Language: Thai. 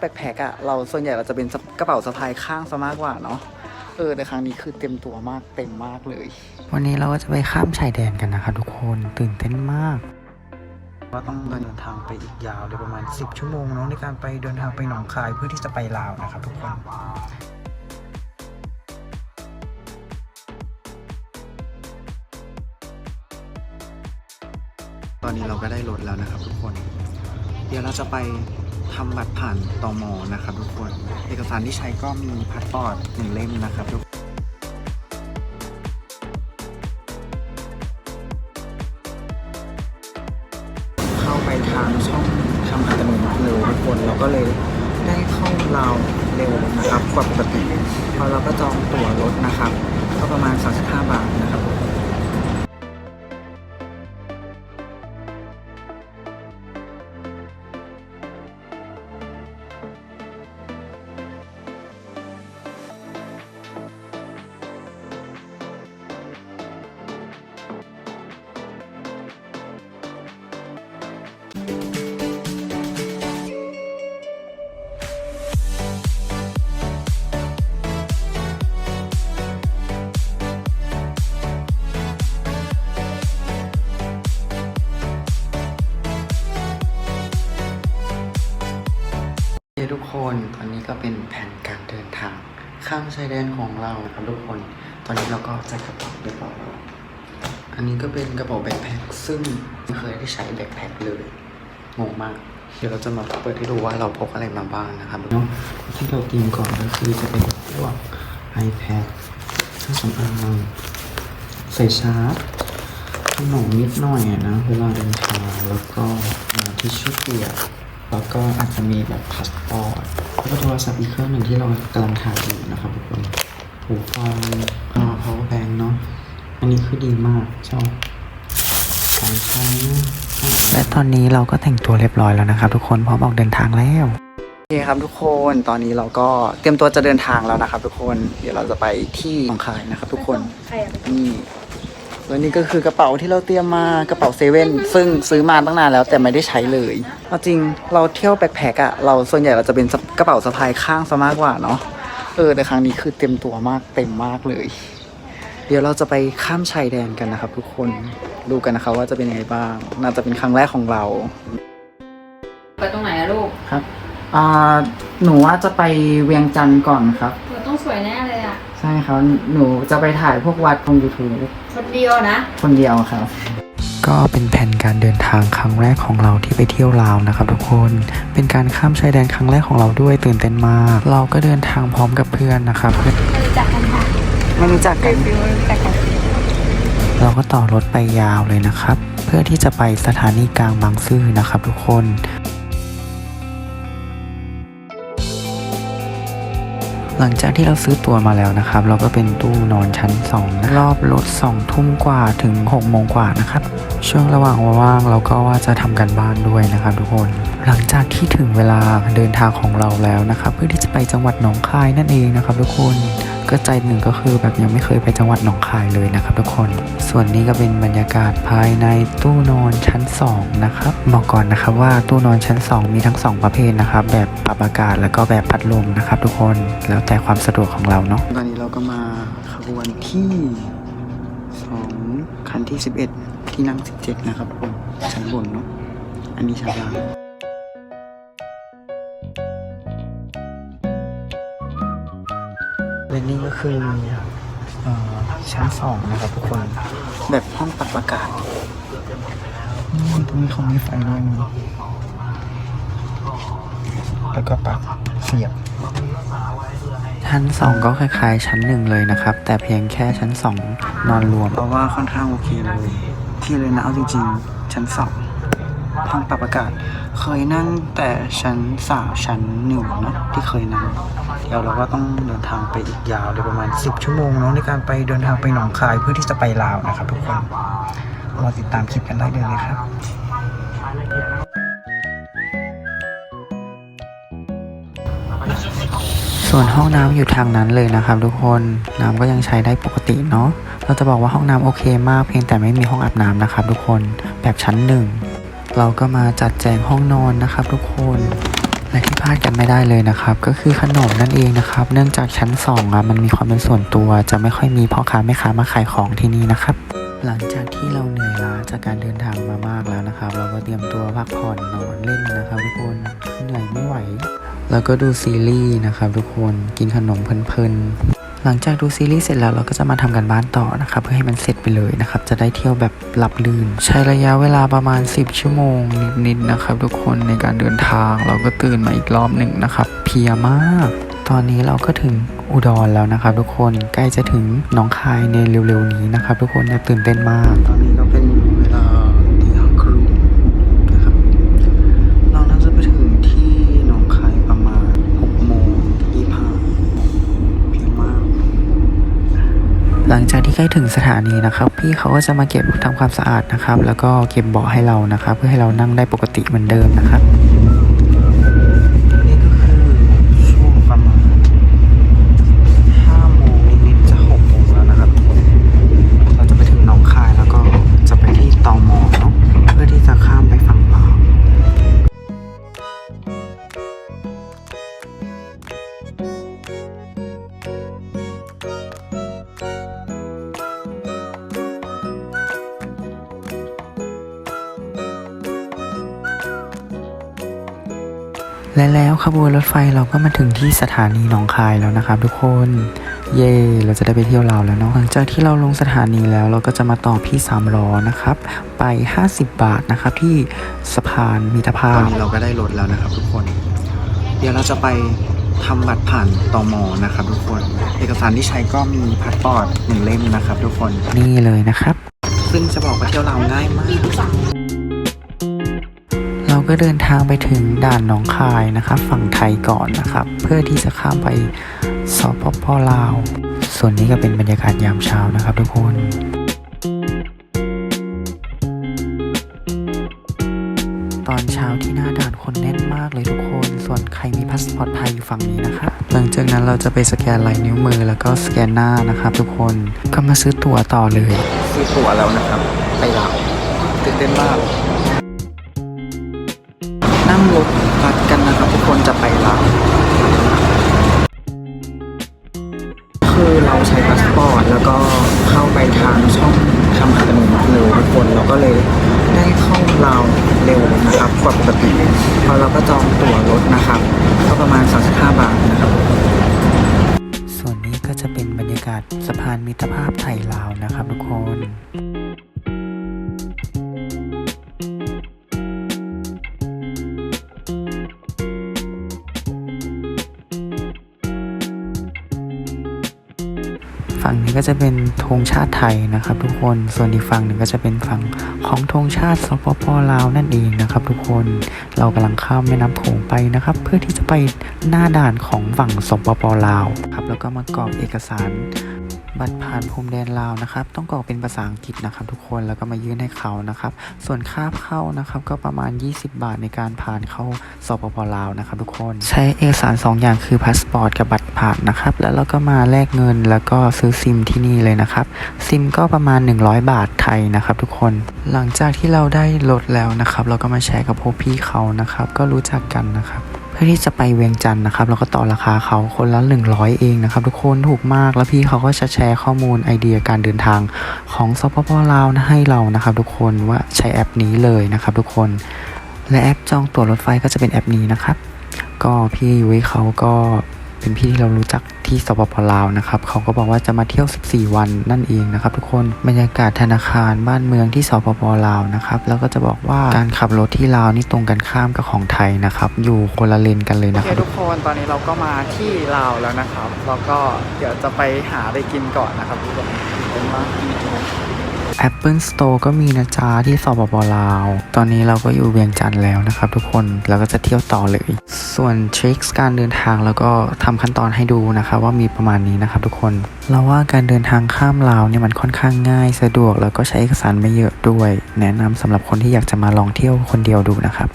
แบ็คแพคอะเราส่วนใหญ่เราจะเป็นกระเป๋าสะพายข้างซะมากกว่าเนาะเออแต่ครั้งนี้คือเต็มตัวมากเต็มมากเลย วันนี้เราก็จะไปข้ามชายแดนกันนะครับทุกคนตื่นเต้นมากว่าต้องเดินทางไปอีกยาวเลยประมาณ 10 ชั่วโมงเนาะในการไปเดินทางไปหนองคายเพื่อที่จะไปลาวนะครับทุกคนตอนนี้เราก็ได้รถแล้วนะครับทุกคน เดี๋ยวเราจะไป ทำบัตรผ่านตมนะครับทุกคน เอกสารที่ใช้ก็มีพาสปอร์ตหนึ่งเล่มนะครับทุกเข้าไปทางช่องทำอัตโนมัติเลยทุกคนเราก็เลยได้เข้าเราเร็วนะครับกว่าปกติพอเราก็จองตั๋วรถนะครับ ก็ประมาณ 35 บาทนะครับ ก็เป็นแผนการเดินทาง ข้ามชายแดนของเรานะครับทุกคน ตอนนี้เราก็จัดกระเป๋าเรียบร้อยแล้วอันนี้ก็เป็นกระเป๋าแบ็คแพ็คซึ่งไม่เคยได้ใช้แบ็คแพ็คเลยงงมาก เดี๋ยวเราจะมาเปิดให้ดูว่าเราพกอะไรมาบ้างนะครับเนาะที่เราเตรียมก่อนก็คือจะเป็นพวก iPad เครื่องสำอางใส่ชาร์จขนมนิดหน่อยอะนะ เวลาเดินทางแล้วก็ทิชชู่เปียกแล้วก็อาจจะมีแบบพาสปอร์ต แล้วก็โทรศัพท์อีกเครื่องหนึ่งที่เรากำลังถ่ายอยู่นะครับทุกคนหูฟังอ่า power bank เนาะอันนี้คือดีมากชอบการใช้อ่าและตอนนี้เราก็แต่งตัวเรียบร้อยแล้วนะครับ ทุกคนพร้อมออกเดินทางแล้วโอเคครับทุกคนตอนนี้เราก็เตรียมตัวจะเดินทางแล้วนะครับ ทุกคนเดี๋ยวเราจะไปที่หนองคายนะครับ ทุกคนนี่ แล้วนี่ก็คือกระเป๋าที่เราเตรียมมากระเป๋าเซเว่นซึ่งซื้อมาตั้งนานแล้วแต่ไม่ได้ใช้เลยเอาจริงเราเที่ยวแบ็คแพคอะเราส่วนใหญ่เราจะเป็นกระเป๋าสะพายข้างซะมากกว่าเนาะเออแต่ครั้งนี้คือเต็มตัวมากเต็มมากเลย เดี๋ยวเราจะไปข้ามชายแดนกันนะครับ ทุกคนดูกันนะครับว่าจะเป็นยังไงบ้าง น่าจะเป็นครั้งแรกของเรา ไปตรงไหนอะลูกครับอ่าหนูว่าจะไปเวียงจันทร์ก่อนครับหนูต้องสวยแน่เลยอะใช่ครับหนูจะไปถ่ายพวกวัดลง YouTube คนเดียวนะ คนเดียวครับ ก็เป็นแผนการเดินทางครั้งแรกของเราที่ไปเที่ยวลาวนะครับทุกคน เป็นการข้ามชายแดนครั้งแรกของเราด้วยตื่นเต้นมาก เราก็เดินทางพร้อมกับเพื่อนนะครับเพื่อนไม่รู้จักกันค่ะไม่รู้จักกันฟิวไม่รู้จักกัน เราก็ต่อรถไปยาวเลยนะครับ เพื่อที่จะไปสถานีกลางบางซื่อนะครับทุกคน หลังจากที่เราซื้อตั๋วมาแล้วนะครับ เราก็เป็นตู้นอนชั้น2นะรอบรถ2ทุ่มกว่าถึง6โมงกว่านะครับ ช่วงระหว่างว่างเราก็ว่าจะทำกันบ้านด้วยนะครับ ทุกคน หลังจากที่ถึงเวลาเดินทางของเราแล้วนะครับ เพื่อที่จะไปจังหวัดหนองคายนั่นเองนะครับ ทุกคน ก็ใจหนึ่งก็คือแบบยังไม่เคยไปจังหวัดหนองคายเลยนะครับทุกคน ส่วนนี้ก็เป็นบรรยากาศภายในตู้นอนชั้น 2 นะครับบอกก่อนนะครับว่าตู้นอนชั้น 2 มีทั้ง 2 ประเภทนะครับ แบบปรับอากาศแล้วก็แบบพัดลมนะครับทุกคนแล้วแต่ความสะดวกของเราเนาะตอนนี้เราก็มาขบวนที่2คันที่ 11 ที่นั่ง 17 นะครับผมชั้นบนเนาะอันนี้ชั้นล่าง และนี่ก็คือเออชั้น2นะครับทุกคน แบบห้องปรับอากาศนี่ตรงนี้เขามีไฟด้วยนะแล้วก็ปรับเสียบ ชั้น2ก็คล้ายๆ ชั้น1เลยนะครับ แต่เพียงแค่ชั้น2นอนรวม เพราะว่าค่อนข้างโอเคเลยที่เลยนะเอาจริงๆ ชั้นสองห้องปรับอากาศ เคยนั่งแต่ชั้นสามชั้นหนึ่งเนาะที่เคยนั่ง เดี๋ยวเราก็ต้องเดินทางไปอีกยาวเลยประมาณ 10 ชั่วโมงเนาะในการไปเดินทางไปหนองคายเพื่อที่จะไปลาวนะครับทุกคนรอติดตามคลิปกันได้เลยนะครับส่วนห้องน้ำอยู่ทางนั้นเลยนะครับ ทุกคนน้ำก็ยังใช้ได้ปกติเนาะเราจะบอกว่าห้องน้ำโอเคมากเพียงแต่ไม่มีห้องอาบน้ำนะครับ ทุกคนแบบชั้นหนึ่งเราก็มาจัดแจงห้องนอนนะครับ ทุกคน และที่พลาดกันไม่ได้เลยนะครับ ก็คือขนมนั่นเองนะครับ เนื่องจากชั้น2อะมันมีความเป็นส่วนตัว จะไม่ค่อยมีพ่อค้าแม่ค้ามาขายของที่นี่นะครับ หลังจากที่เราเหนื่อยล้าจากการเดินทางมามากแล้วนะครับ เราก็เตรียมตัวพักผ่อนนอนเล่นนะครับทุกคนเหนื่อยไม่ไหว แล้วก็ดูซีรีส์นะครับทุกคนกินขนมเพลินๆ หลังจากดูซีรีส์เสร็จแล้วเราก็จะมาทำกันบ้านต่อนะครับเพื่อให้มันเสร็จไปเลยนะครับจะได้เที่ยวแบบหลับลื่น ใช้ระยะเวลาประมาณ 10 ชั่วโมงนิดๆนะครับ ทุกคนในการเดินทางเราก็ตื่นมาอีกรอบหนึ่งนะครับเพียมาก ตอนนี้เราก็ถึงอุดรแล้วนะครับ ทุกคนใกล้จะถึงหนองคายในเร็วๆนี้นะครับ ทุกคนตื่นเต้นมากตอนนี้ก็เป็นเวลาตีห้าครึ่งนะครับ เราน่าจะไปถึงที่หนองคายประมาณหกโมงยี่ห้าเพียงมาก หลังจากที่ใกล้ถึงสถานีนะครับพี่เขาก็จะมาเก็บทำความสะอาดนะครับ แล้วก็เก็บเบาะให้เรานะครับ เพื่อให้เรานั่งได้ปกติเหมือนเดิมนะครับ และแล้วขบวนรถไฟเราก็มาถึงที่สถานีหนองคายแล้วนะครับทุกคน เย่เราจะได้ไปเที่ยวลาวแล้วเนาะหลังจากที่เราลงสถานีแล้วเราก็จะมาต่อพี่สามล้อนะครับ ไป 50 บาทนะครับที่สะพานมิตรภาตอนพนี้เราก็ได้รถแล้วนะครับทุกคน เดี๋ยวเราจะไปทำบัตรผ่านตมนะครับ ทุกคน เอกสารที่ใช้ก็มีพาสปอร์ตหนึ่งเล่มนะครับ ทุกคนนี่เลยนะครับ ซึ่งจะบอกว่าเที่ยวลาวง่ายมาก เราก็เดินทางไปถึงด่านหนองคายนะครับ ฝั่งไทยก่อนนะครับ เพื่อที่จะข้ามไปสปปลาว ส่วนนี้ก็เป็นบรรยากาศยามเช้านะครับทุกคนตอนเช้าที่หน้าด่านคนแน่นมากเลยทุกคน ส่วนใครมีพาสปอร์ตไทยอยู่ฝั่งนี้นะครับ หลังจากนั้นเราจะไปสแกนลายนิ้วมือแล้วก็สแกนหน้านะครับ ทุกคน ก็มาซื้อตั๋วต่อเลย ซื้อตั๋วแล้วนะครับ ไปลาวตื่นเต้นมากนั่ง รถบัสกันนะครับ ทุกคนจะไปลาวคือเราใช้พาสปอร์ตแล้วก็เข้าไปทางช่องทำอัตโนมัติเลยทุกคนเราก็เลยได้เข้าลาวเร็วนะครับกว่าปกติพอเราก็จองตั๋วรถนะครับก็ประมาณ 35 บาทนะครับส่วนนี้ก็จะเป็นบรรยากาศสะพานมิตรภาพไทยลาวนะครับทุกคน ฝั่งนี้ก็จะเป็นธงชาติไทยนะครับทุกคน ส่วนอีกฝั่งหนึ่งก็จะเป็นฝั่งของธงชาติสปปลาวนั่นเองนะครับ ทุกคน เรากำลังข้ามแม่น้ำโขงไปนะครับ เพื่อที่จะไปหน้าด่านของฝั่งสปปลาวครับ แล้วก็มากรอกเอกสาร บัตรผ่านพรมแดนลาวนะครับ ต้องกรอกเป็นภาษาอังกฤษนะครับ ทุกคนแล้วก็มายื่นให้เขานะครับ ส่วนค่าเข้านะครับ ก็ประมาณ 20 บาทในการผ่านเข้าสปปลาวนะครับ ทุกคนใช้เอกสาร 2 อย่างคือพาสปอร์ตกับบัตรผ่านนะครับ แล้วเราก็มาแลกเงินแล้วก็ซื้อซิมที่นี่เลยนะครับ ซิมก็ประมาณ 100 บาทไทยนะครับ ทุกคนหลังจากที่เราได้รถแล้วนะครับ เราก็มาแชร์กับพวกพี่เขานะครับ ก็รู้จักกันนะครับ พื่อที่จะไปเวียงจันทร์นะครับแล้วก็ต่อราคาเขาคนละ 100 เองนะครับ ทุกคนถูกมากแล้วพี่เขาก็จะแชร์ข้อมูลไอเดียการเดินทางของสปปลาวนะให้เรานะครับ ทุกคนว่าใช้แอปนี้เลยนะครับ ทุกคน และแอปจองตั๋วรถไฟก็จะเป็นแอปนี้นะครับ ก็พี่ยุ้ยเขาก็ เป็นพี่ที่เรารู้จักที่สปปลาวนะครับเขาก็บอกว่าจะมาเที่ยว 14 วันนั่นเองนะครับทุกคนบรรยากาศธนาคารบ้านเมืองที่สปปลาวนะครับแล้วก็จะบอกว่าการขับรถที่ลาวนี่ตรงกันข้ามกับของไทยนะครับอยู่คนละเลนกันเลยนะคครับทุกคนตอนนี้เราก็มาที่ลาวแล้วนะครับแล้วก็เดี๋ยวจะไปหาอะไรกินก่อนนะครับทุกคนเป็นมาก Apple Store ก็มีนะจ๊ะที่สปปลาว ตอนนี้เราก็อยู่เวียงจันทร์แล้วนะครับทุกคนแล้วก็จะเที่ยวต่อเลย ส่วนทริคการเดินทางแล้วก็ทำขั้นตอนให้ดูนะคะว่ามีประมาณนี้นะครับทุกคน เราว่าการเดินทางข้ามลาวเนี่ยมันค่อนข้างง่ายสะดวกแล้วก็ใช้เอกสารไม่เยอะด้วย แนะนำสำหรับคนที่อยากจะมาลองเที่ยวคนเดียวดูนะครับ